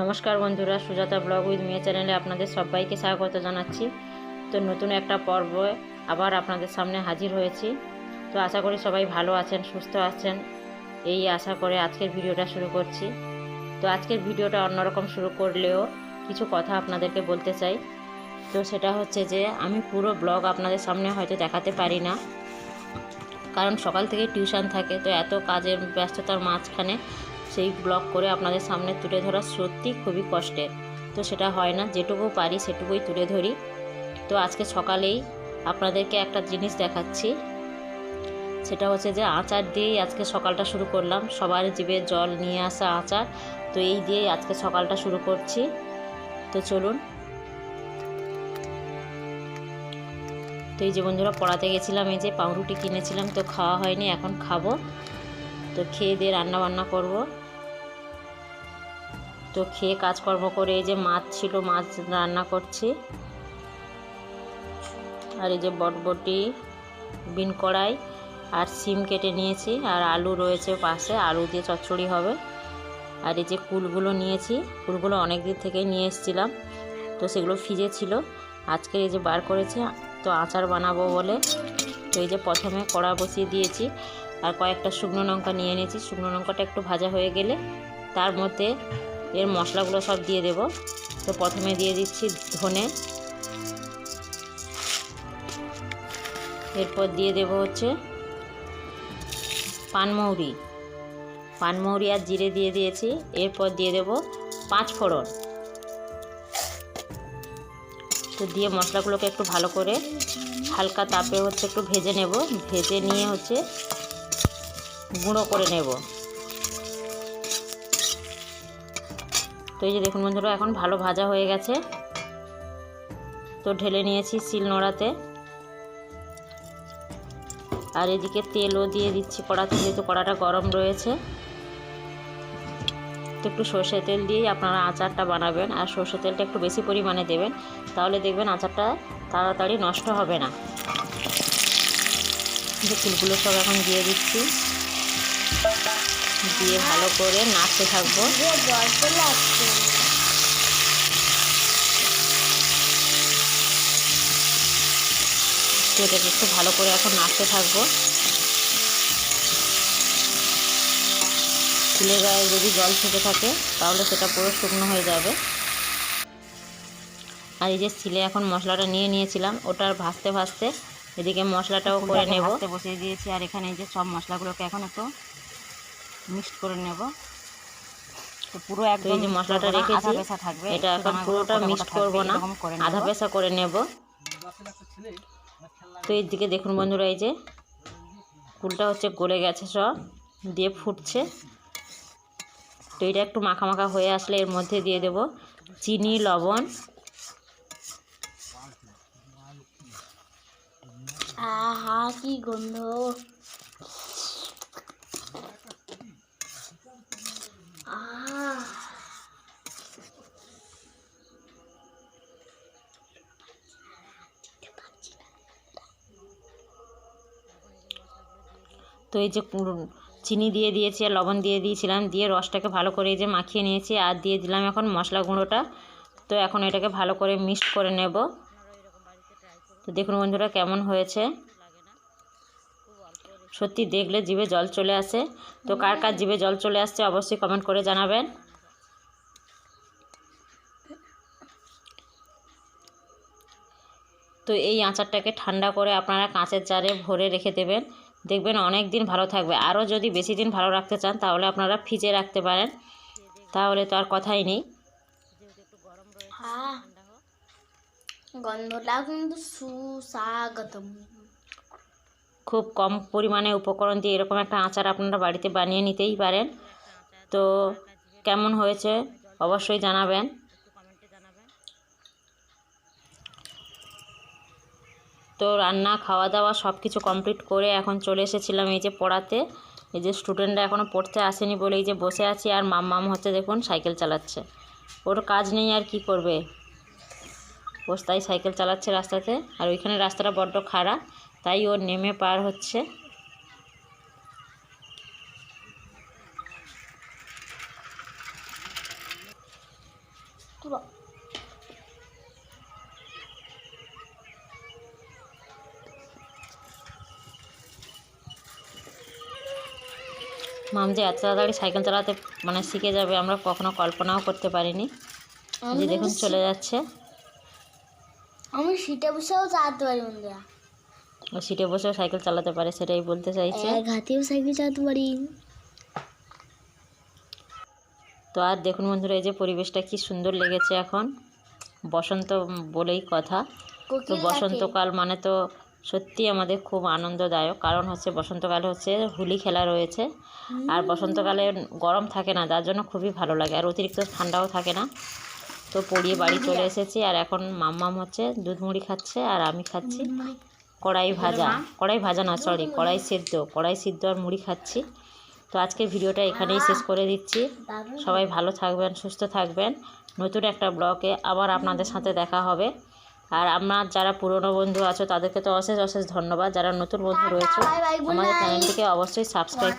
নমস্কার বন্ধুরা, Sujata blog with মেয়ে চ্যানেলে আপনাদের সবাইকে স্বাগত জানাচ্ছি। তো নতুন একটা পর্ব আবার আপনাদের সামনে হাজির হয়েছি। তো আশা করি সবাই ভালো আছেন, সুস্থ আছেন। এই আশা করে আজকের ভিডিওটা শুরু করছি। তো আজকের ভিডিওটা অন্যরকম শুরু করলেও কিছু কথা আপনাদেরকে বলতে চাই। তো সেটা হচ্ছে যে, আমি পুরো ব্লগ আপনাদের সামনে হয়তো দেখাতে পারি না। কারণ সকাল থেকে টিউশন থাকে, তো এত কাজের ব্যস্ততার মাঝখানে সেই ব্লগ করে আপনাদের সামনে তুলে ধরা সত্যি খুবই কষ্টের। তো সেটা হয় না, যেটুকু পারি সেটুকুই তুলে ধরি। তো আজকে সকালেই আপনাদেরকে একটা জিনিস দেখাচ্ছি। সেটা হচ্ছে যে আচার দিয়েই আজকে সকালটা শুরু করলাম। সবার জিভে জল নিয়ে আসা আচার। তো এই দিয়েই আজকে সকালটা শুরু করছি। তো চলুন। তো এই যে বন্ধুরা পড়াতে গেছিলাম, এই যে পাউরুটি কিনেছিলাম, তো খাওয়া হয়নি, এখন খাব। তো খেয়ে দিয়ে রান্না বান্না করব। তো খেয়ে কাজকর্ম করে এই যে মাছ ছিল, মাছ রান্না করছি। আর এই যে বটবটি, বিন কড়াই আর সিম কেটে নিয়েছি আর আলু রয়েছে পাশে, আলু দিয়ে চচ্চড়ি হবে। আর এই যে কুলগুলো নিয়েছি, কুলগুলো অনেক দিন থেকেই নিয়ে এসেছিলাম, তো সেগুলো ফ্রিজে ছিল। আজকে এই যে বার করেছি, তো আচার বানাবো বলে তো এই যে প্রথমে কড়া বসিয়ে দিয়েছি আর কয়েকটা শুকনো লঙ্কা নিয়ে নিয়েছি শুকনো লঙ্কাটা একটু ভাজা হয়ে গেলে তার মধ্যে এর মশলাগুলো সব দিয়ে দেব। তো প্রথমে দিয়ে দিচ্ছি ধনে। এরপর দিয়ে দেব হচ্ছে পানমৌরি। পানমৌরি আর জিরে দিয়ে দিয়েছি। এরপর দিয়ে দেব পাঁচ ফোড়ন। তো দিয়ে মশলাগুলোকে একটু ভালো করে হালকা তাপে হচ্ছে একটু ভেজে নেব। ভেজে নিয়ে হচ্ছে গুঁড়ো করে নেব। তো এই যে দেখুন বন্ধুরা, এখন ভালো ভাজা হয়ে গেছে। তো ঢেলে নিয়েছি শিল নোড়াতে। আর এদিকে তেলও দিয়ে দিচ্ছি কড়াতে, যেহেতু কড়াটা গরম রয়েছে। তো একটু সর্ষে তেল দিয়েই আপনারা আচারটা বানাবেন। আর সর্ষে তেলটা একটু বেশি পরিমাণে দেবেন। তাহলে দেখবেন আচারটা তাড়াতাড়ি নষ্ট হবে না। ফুলগুলো সব এখন দিয়ে দিচ্ছি। দিয়ে ভালো করে নাড়তে থাকব। জল আসছে তো এটাকে একটু ভালো করে এখন নাড়তে থাকব। ফুলের গায়ে যদি জল থেকে থাকে তাহলে সেটা পুরো শুকনো হয়ে যাবে। আর এই যে সিলে এখন মশলাটা নিয়ে নিয়েছিলাম ওটার ভাজতে ভাজতে এদিকে মশলাটাও করে নেব। বসিয়ে দিয়েছি আর এখানে এই যে সব মশলাগুলোকে এখন একটু মিক্সড করে নেব। পুরো একদম যে মশলাটা রেখেছি এটা এখন পুরোটা মিক্সড করব না আধা। পেশা করে নেব। তো এর দিকে দেখুন বন্ধুরা, এই যে কুলটা হচ্ছে গলে গেছে সব, দিয়ে ফুটছে। তো এটা একটু মাখা মাখা হয়ে আসলে এর মধ্যে দিয়ে দেব চিনি, লবণ। আহা, কি গন্ধ। তো এই যে চিনি দিয়ে দিয়েছি আর লবণ দিয়ে দিয়েছিলাম, দিয়ে রসটাকে ভালো করে এই যে মাখিয়ে নিয়েছি আর দিয়ে দিলাম এখন মশলা গুঁড়োটা। তো এখন এটাকে ভালো করে মিক্সড করে নেব। তো দেখুন বন্ধুরা কেমন হয়েছে। সত্যি দেখলে জিভে জল চলে আসে। তো কার কার জিভে জল চলে আসছে অবশ্যই কমেন্ট করে জানাবেন। তো এই আচারটাকে ঠান্ডা করে আপনারা কাঁচের জারে ভরে রেখে দেবেন। দেখবেন অনেক দিন ভালো থাকবে। আরও যদি বেশি দিন ভালো রাখতে চান তাহলে আপনারা ফ্রিজে রাখতে পারেন। তাহলে তো আর কথাই নেই। আহ গন্ধটা কিন্তু সুস্বাগতম। খুব কম পরিমাণে উপকরণ দিয়ে এরকম একটা আচার আপনারা বাড়িতে বানিয়ে নিতেই পারেন। তো কেমন হয়েছে অবশ্যই জানাবেন। তো রান্না খাওয়া দাওয়া সব কিছু কমপ্লিট করে এখন চলে এসেছিলাম এই যে পড়াতে। এই যে স্টুডেন্টরা এখনও পড়তে আসেনি বলে এই যে বসে আছি আর মাম মাম হচ্ছে দেখুন সাইকেল চালাচ্ছে। ওর কাজ নেই আর কি করবে? বস্তায় সাইকেল চালাচ্ছে রাস্তাতে। আর ওইখানে রাস্তাটা বড্ড খারাপ তাই ওর নেমে পার হচ্ছে পুরো মাম যে এত তাড়াতাড়ি সাইকেল চালাতে মানে শিখে যাবে আমরা কখনো কল্পনাও করতে পারিনি। যে দেখুন চলে যাচ্ছে। আমি সিটে বসেও চালাতে পারি বন্ধুরা। ও সিটে বসেও সাইকেল চালাতে পারে সেটাই বলতে চাইছে। হাতেও সাইকেল চালাতে পারি। তো আর দেখুন বন্ধুরা এই যে পরিবেশটা কি সুন্দর লেগেছে এখন। বসন্ত বলেই কথা। তো বসন্তকাল মানে তো সত্যি আমাদের খুব আনন্দদায়ক। কারণ হচ্ছে বসন্তকালে হচ্ছে হোলি খেলা রয়েছে। আর বসন্তকালে গরম থাকে না যার জন্য খুবই ভালো লাগে। আর অতিরিক্ত ঠান্ডাও থাকে না। তো পড়িয়ে বাড়ি চলে এসেছি। আর এখন মাম্মাম হচ্ছে দুধ মুড়ি খাচ্ছে আর আমি খাচ্ছি কড়াই ভাজা। কড়াই ভাজা না সরি কড়াই সিদ্ধ। কড়াই সিদ্ধ আর মুড়ি খাচ্ছি। তো আজকে ভিডিওটা এখানেই শেষ করে দিচ্ছি। সবাই ভালো থাকবেন সুস্থ থাকবেন। নতুন একটা ব্লগে আবার আপনাদের সাথে দেখা হবে। আর আমার যারা পুরনো বন্ধু আছো তাদেরকে তো অশেষ অশেষ ধন্যবাদ। যারা নতুন বন্ধু রয়েছে আমাদের চ্যানেলটিকে অবশ্যই সাবস্ক্রাইব